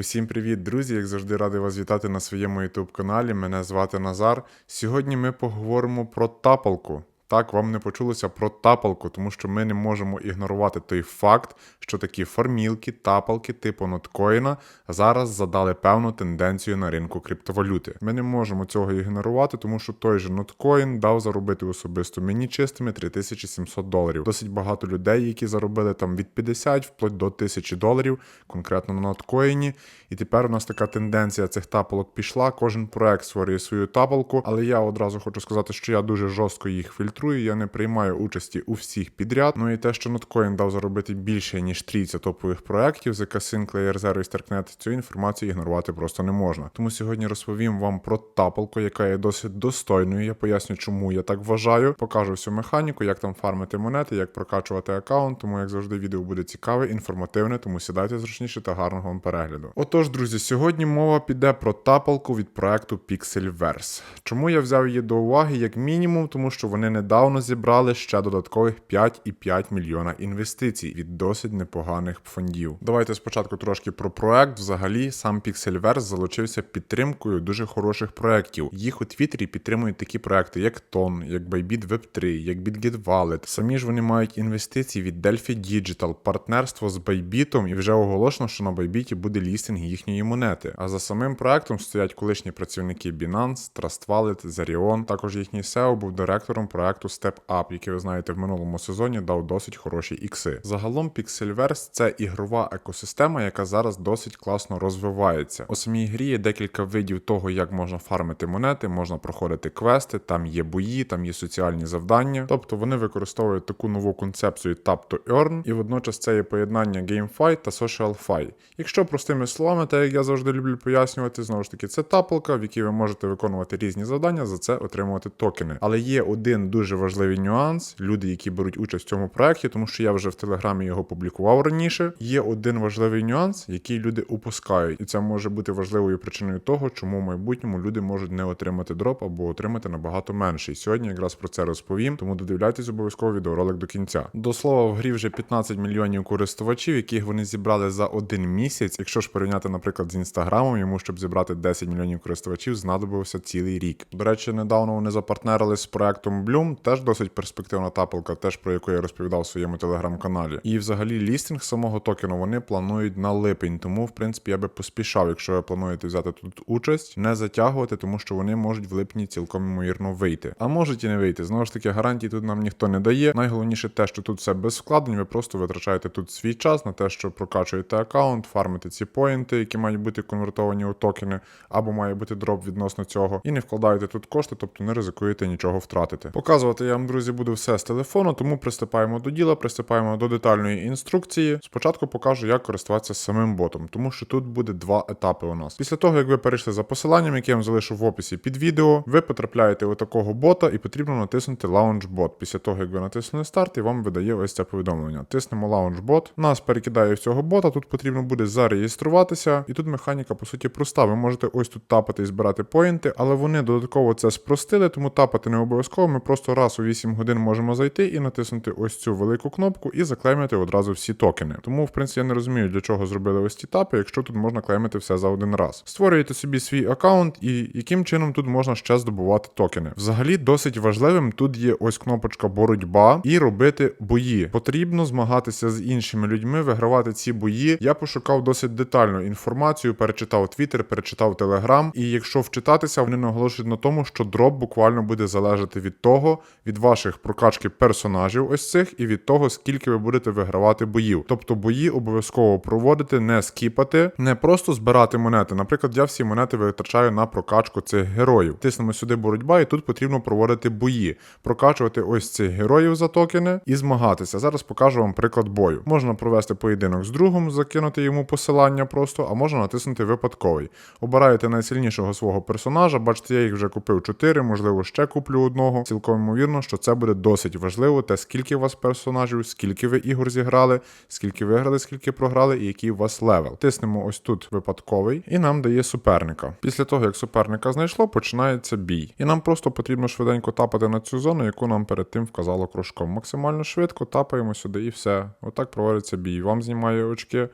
Усім привіт, друзі! Як завжди радий вас вітати на своєму YouTube каналі. Мене звати Назар. Сьогодні ми поговоримо про тапалку. Так, вам не почулося про тапалку, тому що ми не можемо ігнорувати той факт, що такі формілки, тапалки типу ноткоїна зараз задали певну тенденцію на ринку криптовалюти. Ми не можемо цього ігнорувати, тому що той же ноткоін дав заробити особисто мені чистими 3700 доларів. Досить багато людей, які заробили там від 50 вплоть до 1000 доларів, конкретно на ноткоїні. І тепер у нас така тенденція цих тапалок пішла. Кожен проект створює свою тапалку, але я одразу хочу сказати, що я дуже жорстко їх фільтрую. Я не приймаю участі у всіх підряд. Ну і те, що ноткоін дав заробити більше ніж трійця топових проектів, з Sinclair Zero і Starknet, цю інформацію ігнорувати просто не можна. Тому сьогодні розповім вам про тапалку, яка є досить достойною. Я поясню, чому я так вважаю. Покажу всю механіку, як там фармити монети, як прокачувати аккаунт. Тому, як завжди, відео буде цікаве, інформативне, тому сідайте зручніше та гарного вам перегляду. Отож, друзі, сьогодні мова піде про тапалку від проекту Pixelverse. Чому я взяв її до уваги як мінімум, тому що вони недавно зібрали ще додаткових 5,5 мільйона інвестицій від досить непоганих фондів. Давайте спочатку трошки про проект. Взагалі, сам Pixelverse залучився підтримкою дуже хороших проєктів. Їх у Твіттері підтримують такі проекти, як Ton, як Bybit Web3, як BitGet Wallet. Самі ж вони мають інвестиції від Delphi Digital, партнерство з Bybit, і вже оголошено, що на Bybit буде лістинг їхньої монети. А за самим проектом стоять колишні працівники Binance, Trust Wallet, Zarion. Також їхній SEO був директором проекту StepUp, який ви знаєте в минулому сезоні дав досить хороші ікси. Загалом Pixelverse – це ігрова екосистема, яка зараз досить класно розвивається. У самій грі є декілька видів того, як можна фармити монети, можна проходити квести, там є бої, там є соціальні завдання. Тобто вони використовують таку нову концепцію Tap to Earn, і водночас це є поєднання GameFi та SocialFi. Якщо простими словами, так як я завжди люблю пояснювати, знову ж таки, це тапалка, в якій ви можете виконувати різні завдання, за це отримувати токени. Але є один дуже важливий нюанс. Люди, які беруть участь в цьому проекті, тому що я вже в телеграмі його публікував раніше. Є один важливий нюанс, який люди упускають, і це може бути важливою причиною того, чому в майбутньому люди можуть не отримати дроп або отримати набагато менший. Сьогодні якраз про це розповім, тому додивляйтесь обов'язково відеоролик до кінця. До слова, в грі вже 15 мільйонів користувачів, яких вони зібрали за один місяць. Якщо ж порівняти, наприклад, з інстаграмом, йому щоб зібрати 10 мільйонів користувачів, знадобився цілий рік. До речі, недавно вони запартнерили з проектом Bloom, теж досить перспективна тапалка, теж про яку я розповідав в своєму телеграм-каналі. І взагалі лістинг самого токену вони планують на липень, тому в принципі я би поспішав, якщо ви плануєте взяти тут участь, не затягувати, тому що вони можуть в липні цілком ймовірно вийти. А можуть і не вийти. Знову ж таки, гарантій тут нам ніхто не дає. Найголовніше те, що тут все без вкладень, ви просто витрачаєте тут свій час на те, що прокачуєте аккаунт, фармите ці поінти, які мають бути конвертовані у токени, або має бути дроп відносно цього, і не вкладаєте тут кошти, тобто не ризикуєте нічого втратити. Показувати я вам, друзі, буду все з телефону, тому приступаємо до діла, приступаємо до детальної інструкції. Спочатку покажу, як користуватися самим ботом, тому що тут буде два етапи у нас. Після того, як ви перейшли за посиланням, яке я вам залишу в описі під відео, ви потрапляєте у такого бота і потрібно натиснути Launch Bot. Після того, як ви натиснули старт, і вам видає ось це повідомлення. Тиснемо Launch Bot. Нас перекидає в цього бота. Тут потрібно буде зареєструватися, і тут механіка по суті проста. Ви можете ось тут тапати і збирати поінти, але вони додатково це спростили, тому тапати не обов'язково. Ми просто раз у 8 годин можемо зайти і натиснути ось цю велику кнопку і заклеймити одразу всі токени. Тому, в принципі, я не розумію, для чого зробили ось ці тапи, якщо тут можна клеймити все за один раз. Створюєте собі свій аккаунт і яким чином тут можна ще здобувати токени. Взагалі, досить важливим тут є ось кнопочка боротьба і робити бої. Потрібно змагатися з іншими людьми, вигравати ці бої. Я пошукав досить детальну інформацію, перечитав Twitter, перечитав Telegram, і якщо вчитатися, вони наголошують на тому, що дроп буквально буде залежати від того, від ваших прокачки персонажів, ось цих, і від того, скільки ви будете вигравати боїв. Тобто бої обов'язково проводити, не скіпати, не просто збирати монети. Наприклад, я всі монети витрачаю на прокачку цих героїв. Тиснемо сюди боротьба, і тут потрібно проводити бої, прокачувати ось цих героїв за токени і змагатися. Зараз покажу вам приклад бою. Можна провести поєдинок з другом, закинути йому посилання просто, а можна натиснути випадковий. Обираєте найсильнішого свого персонажа. Бачите, я їх вже купив 4, можливо, ще куплю одного. Цілком ймовірно, що це буде досить важливо, те скільки у вас персонажів, скільки ви ігор зіграли, скільки виграли, скільки програли, і який у вас левел. Тиснемо ось тут випадковий, і нам дає суперника. Після того, як суперника знайшло, починається бій. І нам просто потрібно швиденько тапати на цю зону, яку нам перед тим вказало кружком. Максимально швидко тапаємо сюди і все. Отак проводиться бій. Вам знімає очки.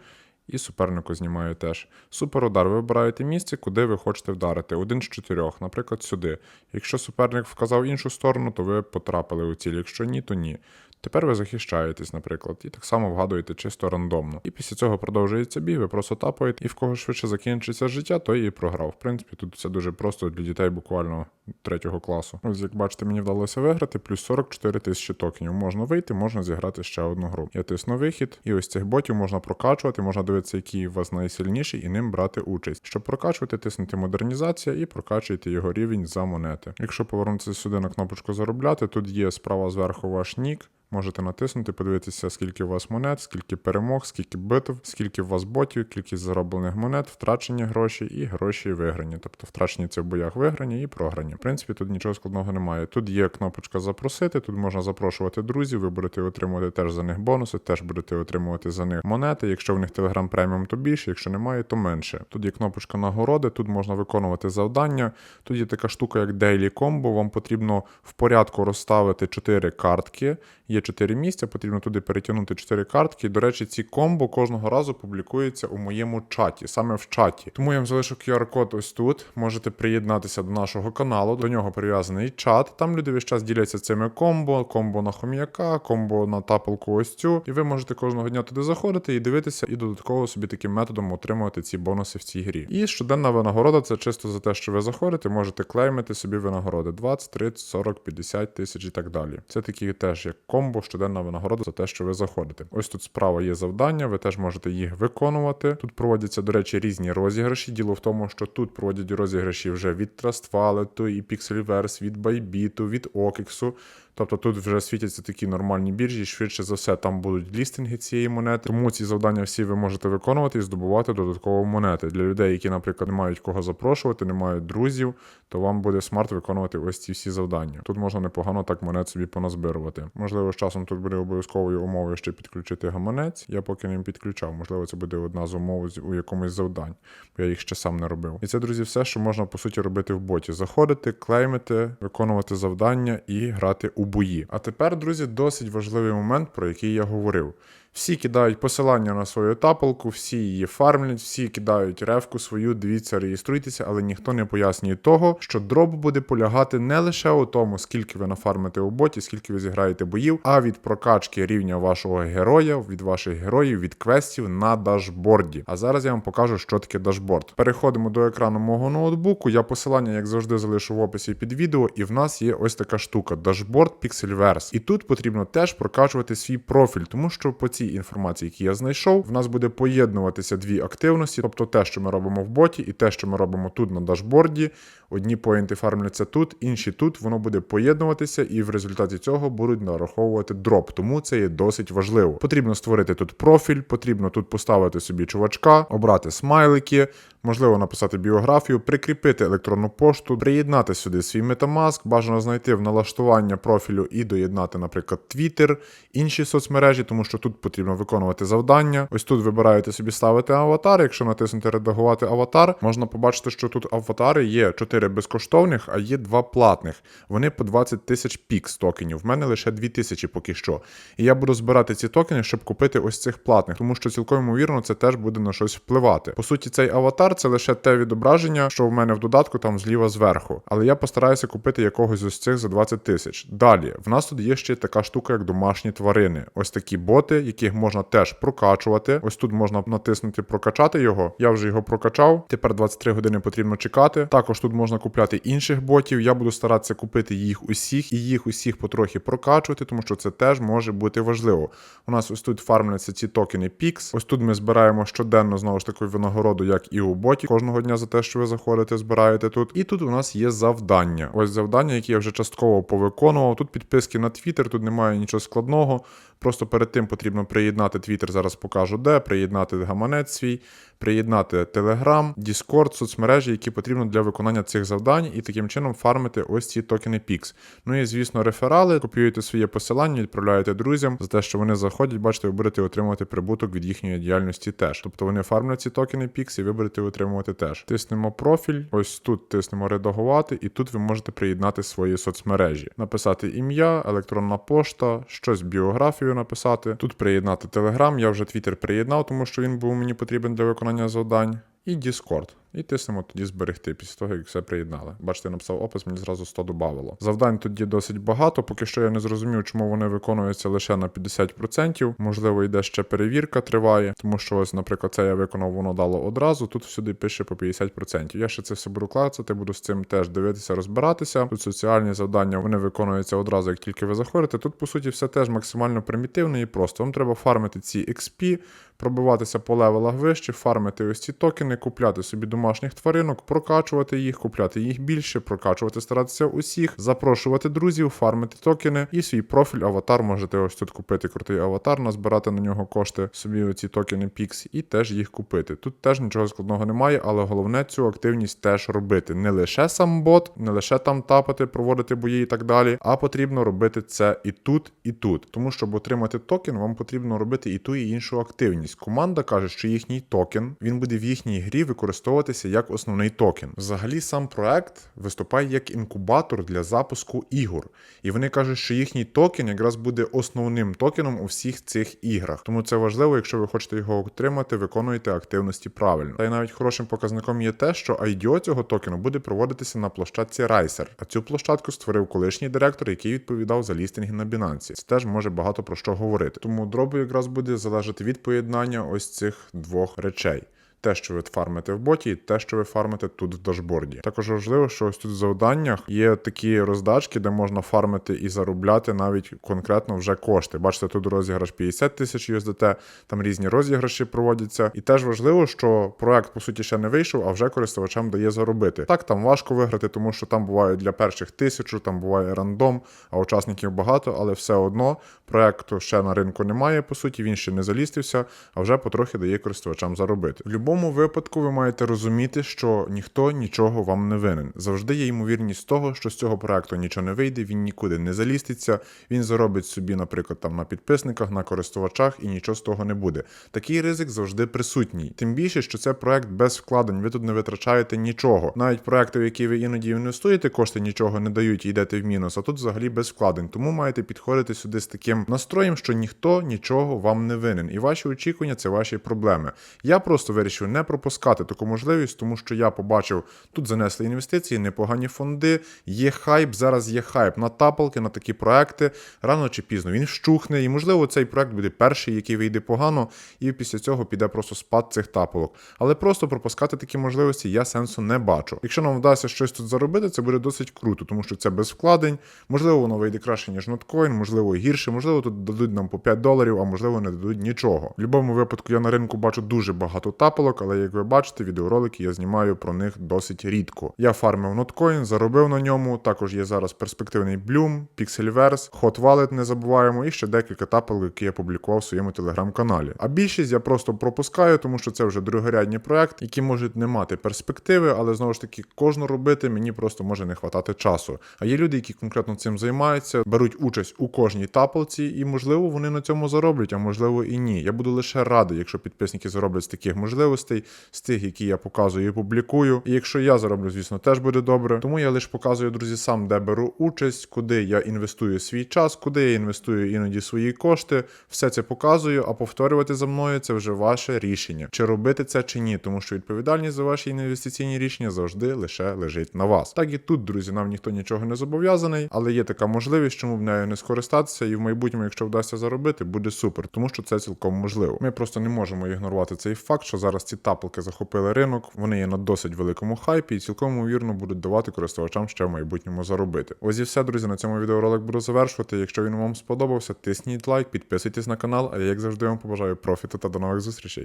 І супернику знімаю теж. Суперудар. Ви вибираєте місце, куди ви хочете вдарити. Один з чотирьох, наприклад, сюди. Якщо суперник вказав іншу сторону, то ви потрапили у ціль. Якщо ні, то ні. Тепер ви захищаєтесь, наприклад, і так само вгадуєте чисто рандомно. І після цього продовжується бій, ви просто тапаєте, і в кого швидше закінчиться життя, той і програв. В принципі, тут все дуже просто для дітей буквально третього класу. Ось як бачите, мені вдалося виграти, плюс 44 тисячі токенів. Можна вийти, можна зіграти ще одну гру. Я тисну вихід, і ось цих ботів можна прокачувати, можна дивитися, який у вас найсильніший, і ним брати участь. Щоб прокачувати, тиснути модернізація і прокачуєте його рівень за монети. Якщо повернутися сюди на кнопочку заробляти, тут є справа зверху ваш нік. Можете натиснути, подивитися, скільки у вас монет, скільки перемог, скільки битв, скільки у вас ботів, кількість зароблених монет, втрачені гроші і гроші виграні. Тобто втрачені це в боях виграні і програні. В принципі, тут нічого складного немає. Тут є кнопочка запросити, тут можна запрошувати друзів, ви будете отримувати теж за них бонуси, теж будете отримувати за них монети. Якщо в них Telegram преміум, то більше, якщо немає, то менше. Тут є кнопочка нагороди, тут можна виконувати завдання. Тут є така штука, як Daily Combo. Вам потрібно в порядку розставити 4 картки. Є 4 місця, потрібно туди перетягнути 4 картки. До речі, ці комбо кожного разу публікуються у моєму чаті, саме в чаті. Тому я вам залишу QR-код ось тут. Можете приєднатися до нашого каналу. До нього прив'язаний чат. Там люди весь час діляться цими комбо, комбо на хом'яка, комбо на тапалку ось цю. І ви можете кожного дня туди заходити і дивитися, і додатково собі таким методом отримувати ці бонуси в цій грі. І щоденна винагорода це чисто за те, що ви заходите, можете клеймити собі винагороди 20, 30, 40, 50 тисяч і так далі. Це такі теж як комбо, щоденна винагорода за те, що ви заходите. Ось тут справа є завдання, ви теж можете їх виконувати. Тут проводяться, до речі, різні розіграші. Діло в тому, що тут проводять розіграші вже від Trustwallet, і Pixelverse, від Bybit, від OKX. Тобто тут вже світяться такі нормальні біржі, швидше за все там будуть лістинги цієї монети. Тому ці завдання всі ви можете виконувати і здобувати додатково монети. Для людей, які, наприклад, не мають кого запрошувати, не мають друзів, то вам буде смарт виконувати ось ці всі завдання. Тут можна непогано так монет собі поназбирувати. Можливо, з часом тут буде обов'язковою умовою ще підключити гаманець. Я поки не підключав. Можливо, це буде одна з умов у якомусь завдань, бо я їх ще сам не робив. І це, друзі, все, що можна по суті робити в боті: заходити, клеймити, виконувати завдання і грати у бої. А тепер, друзі, досить важливий момент, про який я говорив. Всі кидають посилання на свою тапалку, всі її фармлять, всі кидають ревку свою, дивіться, реєструйтеся, але ніхто не пояснює того, що дроп буде полягати не лише у тому, скільки ви нафармите у боті, скільки ви зіграєте боїв, а від прокачки рівня вашого героя, від ваших героїв, від квестів на дашборді. А зараз я вам покажу, що таке дашборд. Переходимо до екрану мого ноутбуку. Я посилання, як завжди, залишу в описі під відео, і в нас є ось така штука: дашборд Pixelverse. І тут потрібно теж прокачувати свій профіль, тому що по цій інформації, які я знайшов, в нас буде поєднуватися дві активності, тобто те, що ми робимо в боті, і те, що ми робимо тут на дашборді. Одні поінти фармляться тут, інші тут. Воно буде поєднуватися, і в результаті цього будуть нараховувати дроп. Тому це є досить важливо. Потрібно створити тут профіль, потрібно тут поставити собі чувачка, обрати смайлики, можливо, написати біографію, прикріпити електронну пошту, приєднати сюди свій Metamask, бажано знайти в налаштування профілю і доєднати, наприклад, Twitter, інші соцмережі, тому що тут потрібно виконувати завдання. Ось тут вибираєте собі ставити аватар. Якщо натиснути редагувати аватар, можна побачити, що тут аватари є 4 безкоштовних, а є 2 платних. Вони по 20 тисяч пікс токенів. В мене лише 2 тисячі поки що. І я буду збирати ці токени, щоб купити ось цих платних, тому що цілком ймовірно це теж буде на щось впливати. По суті, цей аватар це лише те відображення, що в мене в додатку там зліва зверху. Але я постараюся купити якогось із цих за 20 тисяч. Далі, в нас тут є ще така штука, як домашні тварини. Ось такі боти, яких можна теж прокачувати. Ось тут можна натиснути прокачати його. Я вже його прокачав. Тепер 23 години потрібно чекати. Також тут можна купляти інших ботів. Я буду старатися купити їх усіх і їх усіх потрохи прокачувати, тому що це теж може бути важливо. У нас ось тут фармляться ці токени PIX. Ось тут ми збираємо щоденно знову ж таки винагороду, як і у боті. Кожного дня за те, що ви заходите, збираєте тут. І тут у нас є завдання. Ось завдання, які я вже частково повиконував. Тут підписки на Twitter, тут немає нічого складного. Просто перед тим потрібно приєднати Twitter, зараз покажу де, приєднати гаманець свій, приєднати Telegram, Discord, соцмережі, які потрібно для виконання цих завдань, і таким чином фармити ось ці токени PIX. Ну і звісно, реферали, копіюєте своє посилання, відправляєте друзям за те, що вони заходять, бачите, ви будете отримувати прибуток від їхньої діяльності теж. Тобто вони фармлять ці токени PIX і ви будете отримувати теж. Тиснемо профіль, ось тут тиснемо редагувати, і тут ви можете приєднати свої соцмережі, написати ім'я, електронна пошта, щось біографію написати. Тут приєднати Telegram. Я вже Twitter приєднав, тому що він був мені потрібен для виконання завдань. І Discord. І тиснемо тоді зберегти після того, як все приєднали. Бачите, я написав опис, мені зразу 100 додавало. Завдань тоді досить багато. Поки що я не зрозумів, чому вони виконуються лише на 50%. Можливо, йде ще перевірка триває, тому що ось, наприклад, це я виконав, воно дало одразу. Тут всюди пише по 50%. Я ще це все буду клацати, буду з цим теж дивитися, розбиратися. Тут соціальні завдання вони виконуються одразу, як тільки ви заходите. Тут, по суті, все теж максимально примітивно і просто. Вам треба фармити ці XP, пробиватися по левелах вище, фармити ось ці токени, купляти собі домашніх тваринок, прокачувати їх, купляти їх більше, прокачувати, старатися усіх, запрошувати друзів, фармити токени і свій профіль, аватар. Можете ось тут купити крутий аватар, назбирати на нього кошти, собі оці токени Pix і теж їх купити. Тут теж нічого складного немає, але головне цю активність теж робити. Не лише сам бот, не лише там тапати, проводити бої і так далі, а потрібно робити це і тут, і тут. Тому щоб отримати токен, вам потрібно робити і ту, і іншу активність. Команда каже, що їхній токен він буде в їхній грі використовуватися як основний токен. Взагалі, сам проект виступає як інкубатор для запуску ігор. І вони кажуть, що їхній токен якраз буде основним токеном у всіх цих іграх. Тому це важливо, якщо ви хочете його отримати, виконуйте активності правильно. Та й навіть хорошим показником є те, що IDO цього токену буде проводитися на площадці Riser. А цю площадку створив колишній директор, який відповідав за лістинги на Binance. Це теж може багато про що говорити. Тому дробу якраз буде залежати від поєднання ось цих двох речей. Те, що ви фармите в боті, і те, що ви фармите тут в дашборді. Також важливо, що ось тут в завданнях є такі роздачки, де можна фармити і заробляти навіть конкретно вже кошти. Бачите, тут розіграш 50 тисяч USDT, там різні розіграші проводяться. І теж важливо, що проект по суті ще не вийшов, а вже користувачам дає заробити. Так, там важко виграти, тому що там буває для перших тисячу, там буває рандом, а учасників багато, але все одно проекту ще на ринку немає. По суті, він ще не залістився, а вже потрохи дає користувачам заробити. В будь-якому випадку ви маєте розуміти, що ніхто нічого вам не винен. Завжди є ймовірність того, що з цього проекту нічого не вийде, він нікуди не заліститься. Він заробить собі, наприклад, там на підписниках, на користувачах, і нічого з того не буде. Такий ризик завжди присутній. Тим більше, що це проект без вкладень. Ви тут не витрачаєте нічого. Навіть проекти, в які ви іноді інвестуєте, кошти нічого не дають і йдете в мінус. А тут взагалі без вкладень. Тому маєте підходити сюди з таким настроєм, що ніхто нічого вам не винен. І ваші очікування це ваші проблеми. Я просто вирішив не пропускати таку можливість, тому що я побачив, тут занесли інвестиції, непогані фонди, є хайп. Зараз є хайп на тапалки, на такі проекти. Рано чи пізно він вщухне, і можливо цей проект буде перший, який вийде погано, і після цього піде просто спад цих тапалок. Але просто пропускати такі можливості я сенсу не бачу. Якщо нам вдасться щось тут заробити, це буде досить круто, тому що це без вкладень. Можливо, воно вийде краще, ніж ноткоін, можливо, гірше, можливо, тут дадуть нам по 5 доларів, а можливо, не дадуть нічого. В будь-якому випадку я на ринку бачу дуже багато тапалок, але як ви бачите, відеоролики я знімаю про них досить рідко. Я фармив ноткоін, заробив на ньому. Також є зараз перспективний Bloom, Pixelverse, Hot Wallet не забуваємо, і ще декілька тапалок, які я публікував в своєму телеграм-каналі. А більшість я просто пропускаю, тому що це вже другорядні проекти, які можуть не мати перспективи, але знову ж таки кожну робити мені просто може не хватати часу. А є люди, які конкретно цим займаються, беруть участь у кожній тапалці, і можливо вони на цьому зароблять, а можливо і ні. Я буду лише радий, якщо підписники зароблять з таких можливостей, з тих, які я показую і публікую. І якщо я зароблю, звісно, теж буде добре. Тому я лише показую, друзі, сам, де беру участь, куди я інвестую свій час, куди я інвестую іноді свої кошти. Все це показую, а повторювати за мною це вже ваше рішення, чи робити це чи ні, тому що відповідальність за ваші інвестиційні рішення завжди лише лежить на вас. Так і тут, друзі, нам ніхто нічого не зобов'язаний, але є така можливість, чому б нею не скористатися, і в майбутньому, якщо вдасться заробити, буде супер, тому що це цілком можливо. Ми просто не можемо ігнорувати цей факт, що зараз ці тапалки захопили ринок, вони є на досить великому хайпі і цілком ймовірно будуть давати користувачам ще в майбутньому заробити. Ось і все, друзі. На цьому відеоролик буду завершувати. Якщо він вам сподобався, тисніть лайк, підписуйтесь на канал, а я як завжди вам побажаю профіту та до нових зустрічей.